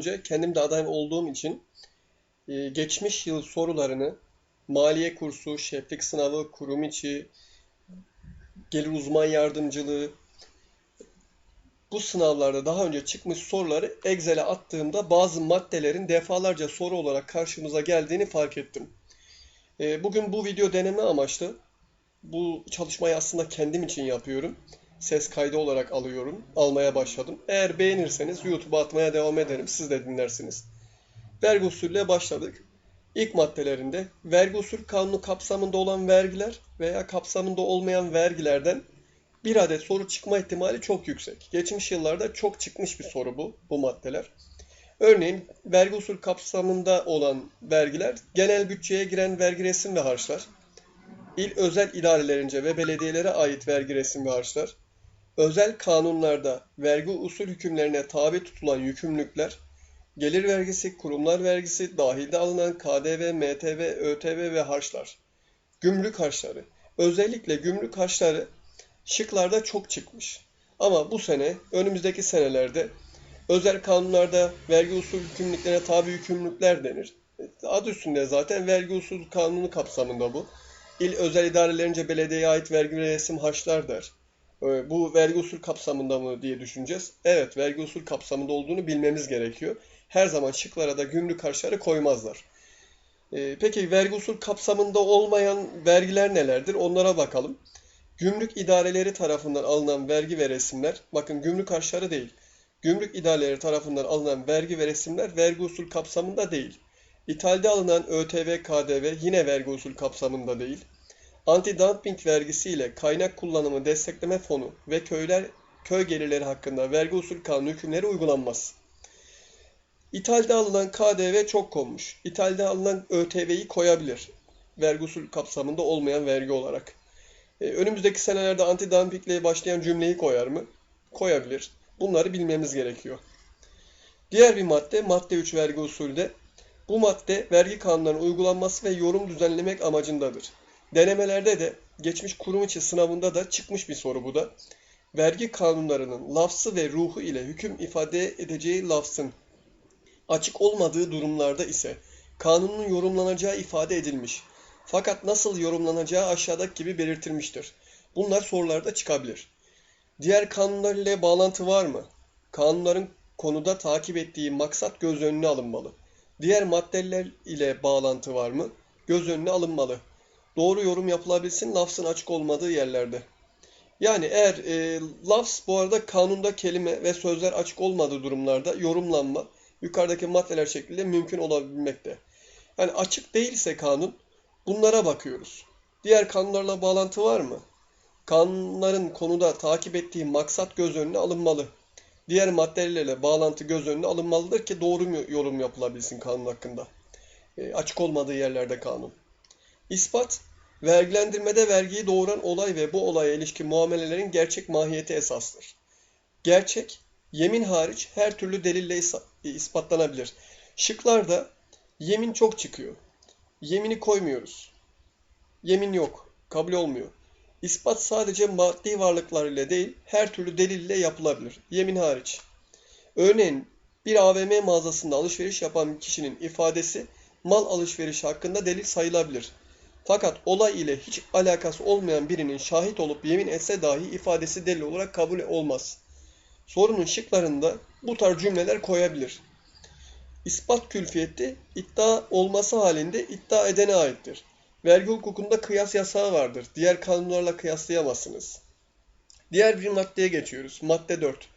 önce kendim de aday olduğum için e, geçmiş yıl sorularını maliye kursu, şeflik sınavı, kurum içi, gelir uzman yardımcılığı bu sınavlarda daha önce çıkmış soruları Excel'e attığımda bazı maddelerin defalarca soru olarak karşımıza geldiğini fark ettim. E, bugün bu video deneme amaçlı. Bu çalışmayı aslında kendim için yapıyorum. Ses kaydı olarak alıyorum. Almaya başladım. Eğer beğenirseniz YouTube'a atmaya devam ederim. Siz de dinlersiniz. Vergi usulüyle başladık. İlk maddelerinde vergi usul kanunu kapsamında olan vergiler veya kapsamında olmayan vergilerden bir adet soru çıkma ihtimali çok yüksek. Geçmiş yıllarda çok çıkmış bir soru bu, bu maddeler. Örneğin vergi usul kapsamında olan vergiler genel bütçeye giren vergi resim ve harçlar, il özel idarelerince ve belediyelere ait vergi resim ve harçlar, özel kanunlarda vergi usul hükümlerine tabi tutulan yükümlülükler, gelir vergisi, kurumlar vergisi, dahilde alınan KDV, MTV, ÖTV ve harçlar, gümrük harçları. Özellikle gümrük harçları şıklarda çok çıkmış. Ama bu sene, önümüzdeki senelerde özel kanunlarda vergi usul yükümlülüklerine tabi yükümlülükler denir. Adı üstünde zaten vergi usul kanunu kapsamında bu. İl özel idarelerince belediyeye ait vergi ve resim harçlar der. Ee, Bu vergi usul kapsamında mı diye düşüneceğiz. Evet, vergi usul kapsamında olduğunu bilmemiz gerekiyor. Her zaman şıklara da gümrük harçları koymazlar. Ee, Peki vergi usul kapsamında olmayan vergiler nelerdir? Onlara bakalım. Gümrük idareleri tarafından alınan vergi ve resimler, bakın gümrük harçları değil. Gümrük idareleri tarafından alınan vergi ve resimler vergi usul kapsamında değil. İthalde alınan ÖTV, KDV yine vergi usul kapsamında değil. Anti-dumping vergisi ile kaynak kullanımı destekleme fonu ve köyler köy gelirleri hakkında vergi usul kanunu hükümleri uygulanmaz. İthalde alınan KDV çok konmuş. İthalde alınan ÖTV'yi koyabilir. Vergi usul kapsamında olmayan vergi olarak. Ee, önümüzdeki senelerde anti-dumpingle başlayan cümleyi koyar mı? Koyabilir. Bunları bilmemiz gerekiyor. Diğer bir madde, madde 3 vergi usulde. Bu madde vergi kanunlarının uygulanması ve yorum düzenlemek amacındadır. Denemelerde de geçmiş kurum içi sınavında da çıkmış bir soru bu da. Vergi kanunlarının lafzı ve ruhu ile hüküm ifade edeceği lafzın açık olmadığı durumlarda ise kanunun yorumlanacağı ifade edilmiş. Fakat nasıl yorumlanacağı aşağıdaki gibi belirtilmiştir. Bunlar sorularda çıkabilir. Diğer kanunlar ile bağlantı var mı? Kanunların konuda takip ettiği maksat göz önüne alınmalı. Diğer maddeler ile bağlantı var mı? Göz önüne alınmalı. Doğru yorum yapılabilsin lafzın açık olmadığı yerlerde. Yani eğer e, lafz bu arada kanunda kelime ve sözler açık olmadığı durumlarda yorumlanma yukarıdaki maddeler şeklinde mümkün olabilmekte. Yani açık değilse kanun bunlara bakıyoruz. Diğer kanunlarla bağlantı var mı? Kanunların konuda takip ettiği maksat göz önüne alınmalı. Diğer maddelerle bağlantı göz önüne alınmalıdır ki doğru yorum yapılabilsin kanun hakkında. E, açık olmadığı yerlerde kanun. İspat, vergilendirmede vergiyi doğuran olay ve bu olaya ilişkin muamelelerin gerçek mahiyeti esastır. Gerçek, yemin hariç her türlü delille is- ispatlanabilir. Şıklarda yemin çok çıkıyor. Yemini koymuyoruz. Yemin yok, kabul olmuyor. İspat sadece maddi varlıklar ile değil, her türlü delille yapılabilir. Yemin hariç. Örneğin bir AVM mağazasında alışveriş yapan kişinin ifadesi mal alışverişi hakkında delil sayılabilir. Fakat olay ile hiç alakası olmayan birinin şahit olup yemin etse dahi ifadesi delil olarak kabul olmaz. Sorunun şıklarında bu tarz cümleler koyabilir. İspat külfiyeti iddia olması halinde iddia edene aittir. Vergi hukukunda kıyas yasağı vardır. Diğer kanunlarla kıyaslayamazsınız. Diğer bir maddeye geçiyoruz. Madde 4.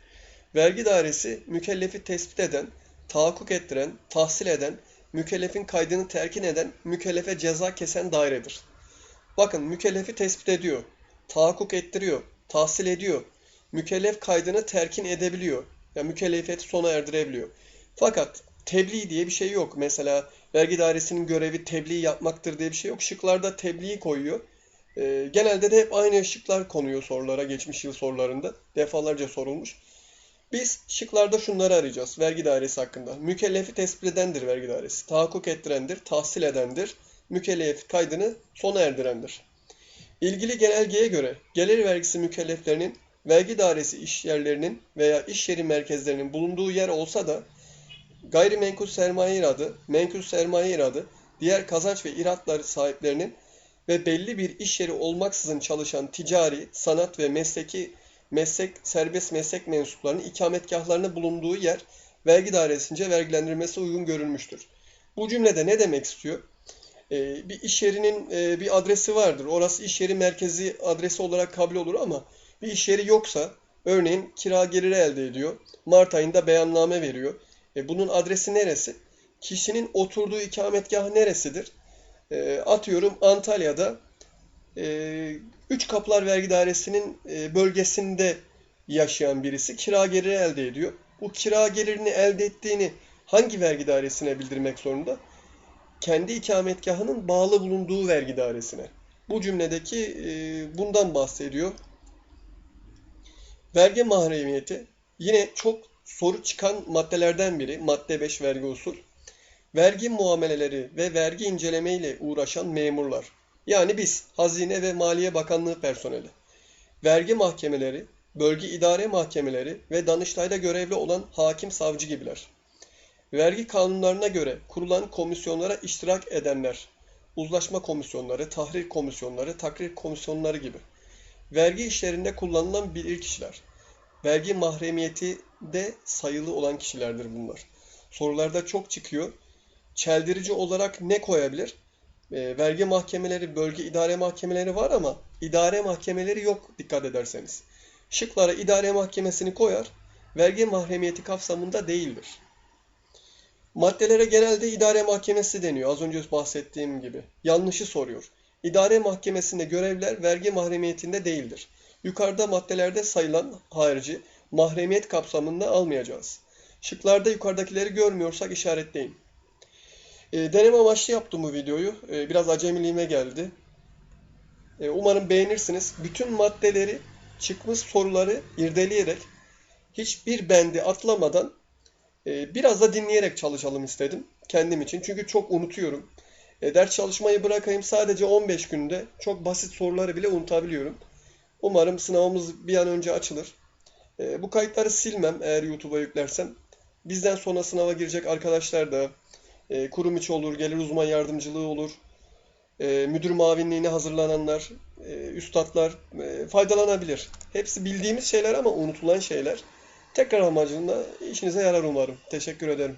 Vergi dairesi mükellefi tespit eden, tahakkuk ettiren, tahsil eden, mükellefin kaydını terkin eden, mükellefe ceza kesen dairedir. Bakın mükellefi tespit ediyor, tahakkuk ettiriyor, tahsil ediyor, mükellef kaydını terkin edebiliyor. Yani mükellefiyeti sona erdirebiliyor. Fakat tebliğ diye bir şey yok. Mesela vergi dairesinin görevi tebliğ yapmaktır diye bir şey yok. Şıklarda tebliğ koyuyor. Ee, genelde de hep aynı şıklar konuyor sorulara, geçmiş yıl sorularında. Defalarca sorulmuş. Biz şıklarda şunları arayacağız vergi dairesi hakkında. Mükellefi tespit edendir vergi dairesi. Tahakkuk ettirendir, tahsil edendir. Mükellef kaydını sona erdirendir. İlgili genelgeye göre gelir vergisi mükelleflerinin vergi dairesi iş yerlerinin veya iş yeri merkezlerinin bulunduğu yer olsa da Gayrimenkul sermaye iradı, menkul sermaye iradı, diğer kazanç ve iratları sahiplerinin ve belli bir iş yeri olmaksızın çalışan ticari, sanat ve mesleki meslek serbest meslek mensuplarının ikametgahlarının bulunduğu yer vergi dairesince vergilendirilmesi uygun görülmüştür. Bu cümlede ne demek istiyor? Ee, bir iş yerinin e, bir adresi vardır. Orası iş yeri merkezi adresi olarak kabul olur ama bir iş yeri yoksa örneğin kira geliri elde ediyor. Mart ayında beyanname veriyor. E, bunun adresi neresi? Kişinin oturduğu ikametgahı neresidir? E, atıyorum Antalya'da Üç Kapılar Vergi Dairesi'nin e, bölgesinde yaşayan birisi kira geliri elde ediyor. Bu kira gelirini elde ettiğini hangi vergi dairesine bildirmek zorunda? Kendi ikametgahının bağlı bulunduğu vergi dairesine. Bu cümledeki e, bundan bahsediyor. Vergi mahremiyeti yine çok soru çıkan maddelerden biri. Madde 5 vergi usul. Vergi muameleleri ve vergi inceleme ile uğraşan memurlar. Yani biz Hazine ve Maliye Bakanlığı personeli. Vergi mahkemeleri, bölge idare mahkemeleri ve Danıştay'da görevli olan hakim savcı gibiler. Vergi kanunlarına göre kurulan komisyonlara iştirak edenler, uzlaşma komisyonları, tahrir komisyonları, takrir komisyonları gibi. Vergi işlerinde kullanılan bilirkişiler. Vergi mahremiyeti de sayılı olan kişilerdir bunlar. Sorularda çok çıkıyor. Çeldirici olarak ne koyabilir? E, vergi mahkemeleri, bölge idare mahkemeleri var ama idare mahkemeleri yok dikkat ederseniz. Şıklara idare mahkemesini koyar, vergi mahremiyeti kapsamında değildir. Maddelere genelde idare mahkemesi deniyor az önce bahsettiğim gibi. Yanlışı soruyor. İdare mahkemesinde görevler vergi mahremiyetinde değildir. Yukarıda maddelerde sayılan harici mahremiyet kapsamında almayacağız. Şıklarda yukarıdakileri görmüyorsak işaretleyin. E, deneme amaçlı yaptım bu videoyu. E, biraz acemiliğime geldi. E, umarım beğenirsiniz. Bütün maddeleri, çıkmış soruları irdeleyerek hiçbir bendi atlamadan e, biraz da dinleyerek çalışalım istedim kendim için. Çünkü çok unutuyorum. E, ders çalışmayı bırakayım sadece 15 günde çok basit soruları bile unutabiliyorum. Umarım sınavımız bir an önce açılır. E, bu kayıtları silmem eğer YouTube'a yüklersem. Bizden sonra sınava girecek arkadaşlar da e, kurum içi olur, gelir uzman yardımcılığı olur, e, müdür mavinliğine hazırlananlar, e, üstadlar e, faydalanabilir. Hepsi bildiğimiz şeyler ama unutulan şeyler. Tekrar amacında işinize yarar umarım. Teşekkür ederim.